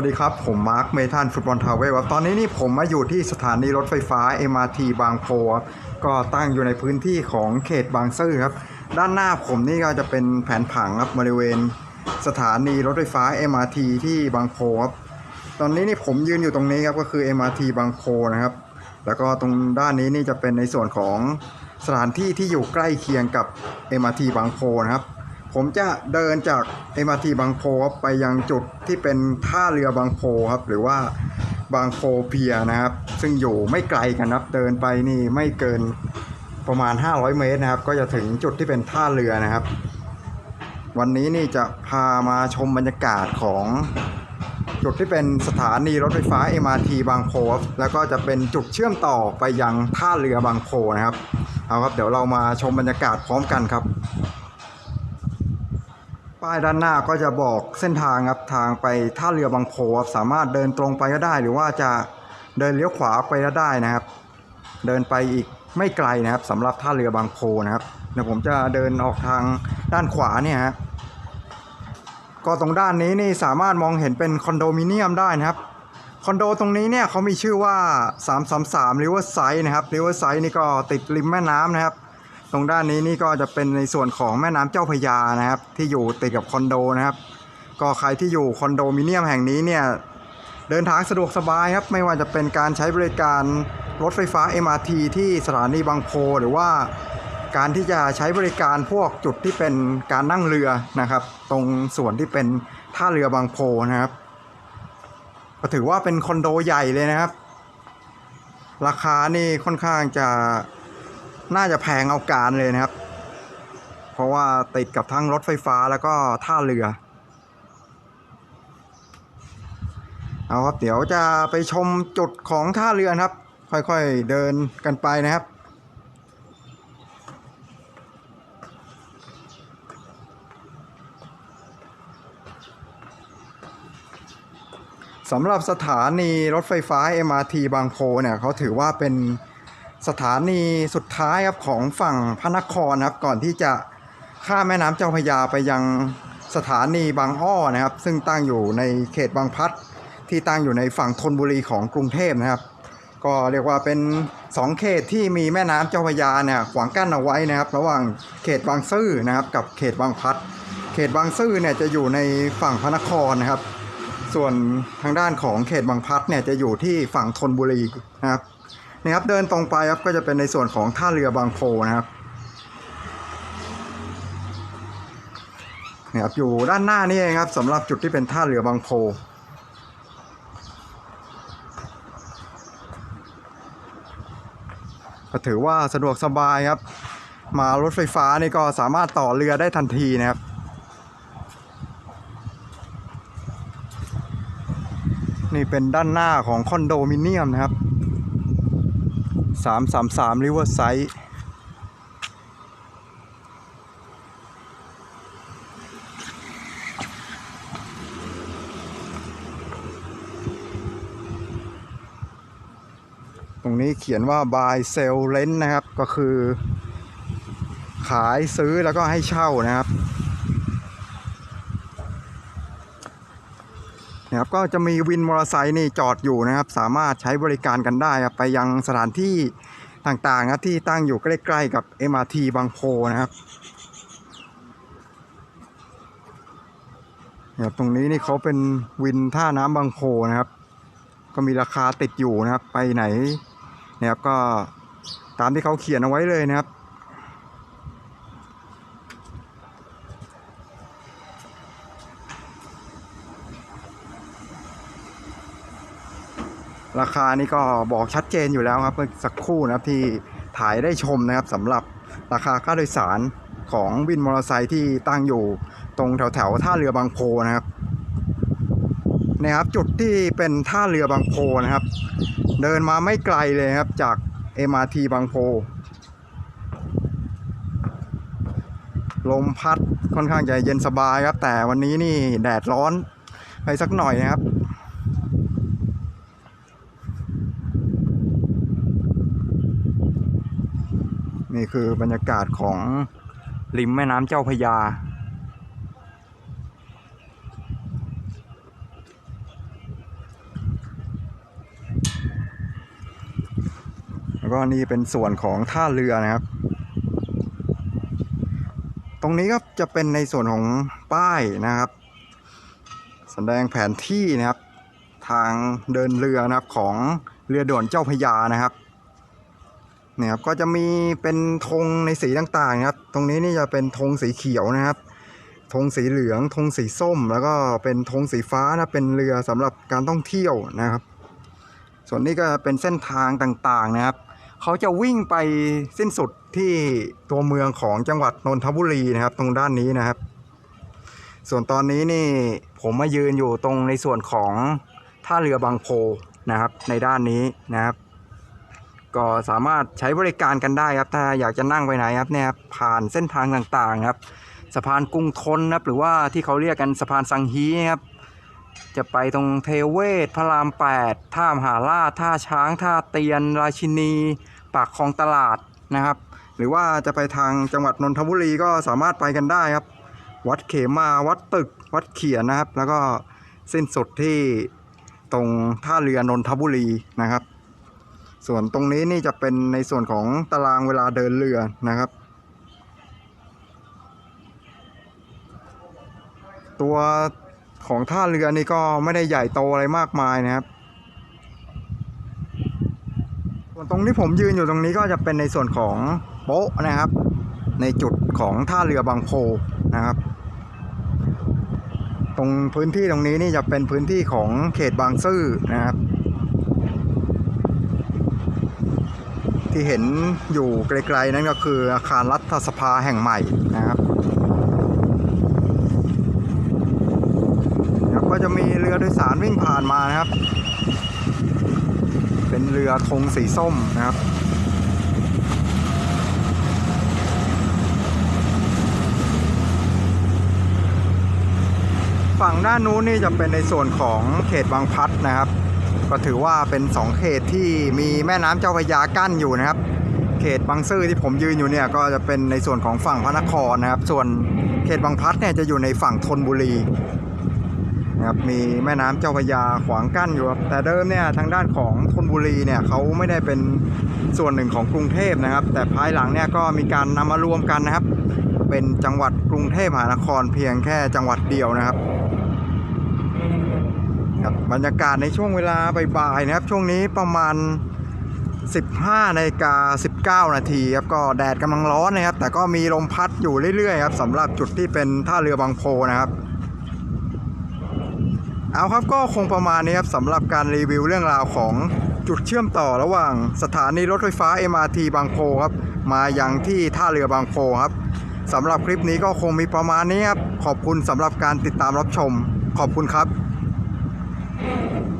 วัสดีครับ ผมมาร์คเมทันฟุตบอลทาวเวลครับตอนนี้นี่ผมมาอยู่ที่สถานีรถไฟฟ้า MRT บางโพครับก็ตั้งอยู่ในพื้นที่ของเขตบางซื่อครับ ด้านหน้าผมนี่ก็จะเป็นแผนผังครับบริเวณ สถานีรถไฟฟ้า MRT ที่บางโพครับตอนนี้นี่ผมยืนอยู่ตรงนี้ครับก็คือ MRT บางโพนะครับ แล้วก็ตรงด้านนี้นี่จะเป็นในส่วนของสถานที่ที่อยู่ใกล้เคียงกับ MRT บางโพนะครับ ผมจะเดินจาก MRT บางโพไปยังจุดที่เป็นท่าเรือบางโพครับ หรือว่าบางโพเพียนะครับ ซึ่งอยู่ไม่ไกลกันครับ เดินไปนี่ไม่เกินประมาณ 500 เมตรนะครับ ก็จะถึงจุดที่เป็นท่าเรือนะครับ วันนี้นี่จะพามาชมบรรยากาศของจุดที่เป็นสถานีรถไฟฟ้า MRT บางโพแล้วก็จะเป็นจุดเชื่อมต่อไปยังท่าเรือบางโพนะครับ เอาครับ เดี๋ยวเรามาชมบรรยากาศพร้อมกันครับ ป้ายด้านหน้าก็จะบอกเส้นทางครับทางไปท่าเรือบางโพครับสามารถเดินตรงไปก็ได้ หรือว่าจะเดินเลี้ยวขวาไปก็ได้นะครับ เดินไปอีกไม่ไกลนะครับสำหรับท่าเรือบางโพนะครับเดี๋ยวผมจะเดินออกทางด้านขวาเนี่ยฮะก็ตรงด้านนี้นี่สามารถมองเห็นเป็นคอนโดมิเนียมได้นะครับคอนโดตรงนี้เนี่ยเขามีชื่อว่า 333 River Side นะครับ River Side นี่ก็ติดริมแม่น้ำนะครับ ตรงด้านนี้นี่ก็จะเป็นในส่วนของแม่น้ำเจ้าพยานะครับ ที่อยู่ติดกับคอนโดนะครับ ก็ใครที่อยู่คอนโดมิเนียมแห่งนี้เนี่ยเดินทางสะดวกสบายครับ ไม่ว่าจะเป็นการใช้บริการรถไฟฟ้า MRT ที่สถานีบางโพ หรือว่าการที่จะใช้บริการพวกจุดที่เป็นการนั่งเรือนะครับ ตรงส่วนที่เป็นท่าเรือบางโพนะครับ ก็ถือว่าเป็นคอนโดใหญ่เลยนะครับ ราคานี่ค่อนข้างจะ น่าจะแพงเอาการเลยนะครับ เพราะว่าติดกับทั้งรถไฟฟ้าแล้วก็ท่าเรือ เอาครับเดี๋ยวจะไปชมจุดของท่าเรือครับ ค่อยๆเดินกันไปนะครับสำหรับสถานีรถไฟฟ้า MRT บางโพเนี่ยเขาถือว่าเป็น สถานีสุดท้ายครับของฝั่งพระนครนะครับก่อนที่จะข้ามแม่น้ำเจ้าพระยาไปยังสถานีบางอ้อนะครับ ซึ่งตั้งอยู่ในเขตบางพัดที่ตั้งอยู่ในฝั่งธนบุรีของกรุงเทพนะครับ ก็เรียกว่าเป็นสองเขตที่มีแม่น้ำเจ้าพระยาเนี่ยขวางกั้นเอาไว้นะครับ ระหว่างเขตบางซื่อนะครับ กับเขตบางพัดเขตบางซื่อเนี่ยจะอยู่ในฝั่งพระนครนะครับ ส่วนทางด้านของเขตบางพัดเนี่ยจะอยู่ที่ฝั่งธนบุรีนะครับ นี่ครับเดินตรงไปครับก็จะเป็นในส่วนของท่าเรือบางโพนะครับนี่ครับอยู่ด้านหน้านี่เองครับสำหรับจุดที่เป็นท่าเรือบางโพก็ถือว่าสะดวกสบายครับ มารถไฟฟ้านี่ก็สามารถต่อเรือได้ทันทีนะครับนี่เป็นด้านหน้าของคอนโดมิเนียมนะครับ สามสามสามริเวอร์ไซด์ตรงนี้เขียนว่า buy sell rent นะครับ ก็คือ ขายซื้อแล้วก็ให้เช่านะครับ นะครับก็จะมีวินมอเตอร์ไซค์นี่จอดอยู่นะครับ สามารถใช้บริการกันได้ครับไปยังสถานที่ต่างๆครับที่ตั้งอยู่ใกล้ๆกับ MRT บางโพนะครับเนี่ยตรงนี้นี่เขาเป็นวินท่าน้ำบางโพนะครับ ก็มีราคาติดอยู่นะครับ ไปไหนนะครับก็ตามที่เขาเขียนเอาไว้เลยนะครับ ราคานี่ก็บอกชัดเจนอยู่แล้วครับเมื่อสักครู่นะครับที่ถ่ายได้ชมนะครับสำหรับราคาค่าโดยสารของวินมอเตอร์ไซค์ที่ตั้งอยู่ตรงแถวแถวๆท่าเรือบางโพนะครับนะครับจุดที่เป็นท่าเรือบางโพนะครับ เดินมาไม่ไกลเลยครับจาก MRT บางโพ ลมพัดค่อนข้างจะเย็นสบายครับ แต่วันนี้นี่แดดร้อนไปสักหน่อยนะครับ นี่คือบรรยากาศของริมแม่น้ำเจ้าพยา แล้วก็นี่เป็นส่วนของท่าเรือนะครับ ตรงนี้ก็จะเป็นในส่วนของป้ายนะครับแสดงแผนที่นะครับ ทางเดินเรือนะครับของเรือด่วนเจ้าพยานะครับ เนี่ยครับก็จะมีเป็นธงในสีต่างๆนะครับ ตรงนี้นี่จะเป็นธงสีเขียวนะครับธงสีเหลืองธงสีส้ม แล้วก็เป็นธงสีฟ้านะเป็นเรือสำหรับการท่องเที่ยวนะครับ ส่วนนี้ก็เป็นเส้นทางต่างๆนะครับเขาจะวิ่งไปสิ้นสุดที่ตัวเมืองของจังหวัดนนทบุรีนะครับ ตรงด้านนี้นะครับ ส่วนตอนนี้นี่ผมมายืนอยู่ตรงในส่วนของท่าเรือบางโพนะครับ ในด้านนี้นะครับ ก็สามารถใช้บริการกันได้ครับ ถ้าอยากจะนั่งไปไหนครับเนี่ยผ่านเส้นทางต่างๆครับ สะพานกรุงทนนะครับหรือว่าที่เขาเรียกกันสะพานสังฮีนะครับ จะไปตรงเทเวศพระราม8ท่ามหาราชท่าช้างท่าเตียน ราชินี ปากคลองตลาดนะครับ หรือว่าจะไปทางจังหวัดนนทบุรีก็สามารถไปกันได้ครับ วัดเขมาวัดตึก วัดเขียนนะครับ แล้วก็สิ้นสุดที่ตรงท่าเรือนนทบุรีนะครับ ส่วนตรงนี้นี่จะเป็นในส่วนของตารางเวลาเดินเรือนะครับ ตัวของท่าเรือนี่ก็ไม่ได้ใหญ่โตอะไรมากมายนะครับ ส่วนตรงที่ผมยืนอยู่ตรงนี้ก็จะเป็นในส่วนของโป๊ะนะครับ ในจุดของท่าเรือบางโพนะครับ ตรงพื้นที่ตรงนี้นี่จะเป็นพื้นที่ของเขตบางซื่อนะครับ ที่เห็นอยู่ไกลๆนั่นก็คืออาคารรัฐสภาแห่งใหม่นะครับแล้วก็จะมีเรือโดยสารวิ่งผ่านมานะครับ เป็นเรือธงสีส้มนะครับฝั่งด้านนู้นนี่จะเป็นในส่วนของเขตบางพัดนะครับ ก็ถือว่าเป็นสองเขตที่มีแม่น้ำเจ้าพระยากั้นอยู่นะครับ เขตบางซื่อที่ผมยืนอยู่เนี่ยก็จะเป็นในส่วนของฝั่งพระนครนะครับ ส่วนเขตบางพลัดเนี่ยจะอยู่ในฝั่งธนบุรีนะครับมีแม่น้ำเจ้าพระยาขวางกั้นอยู่ครับแต่เดิมเนี่ยทางด้านของธนบุรีเนี่ยเขาไม่ได้เป็นส่วนหนึ่งของกรุงเทพนะครับ แต่ภายหลังเนี่ยก็มีการนำมารวมกันนะครับ เป็นจังหวัดกรุงเทพมหานครเพียงแค่จังหวัดเดียวนะครับ ครับบรรยากาศในช่วงเวลาบ่ายๆนะครับ ช่วงนี้ประมาณ 15นาฬิกา19 นาทีครับก็แดดกำลังร้อนนะครับ แต่ก็มีลมพัดอยู่เรื่อยๆครับสำหรับจุดที่เป็นท่าเรือบางโพนะครับ เอาครับก็คงประมาณนี้ครับสำหรับการรีวิวเรื่องราวของจุดเชื่อมต่อระหว่างสถานีรถไฟฟ้า MRT บางโพครับมายังที่ท่าเรือบางโพครับสำหรับคลิปนี้ก็คงมีประมาณนี้ครับขอบคุณสำหรับการติดตามรับชม ขอบคุณครับ Thank you.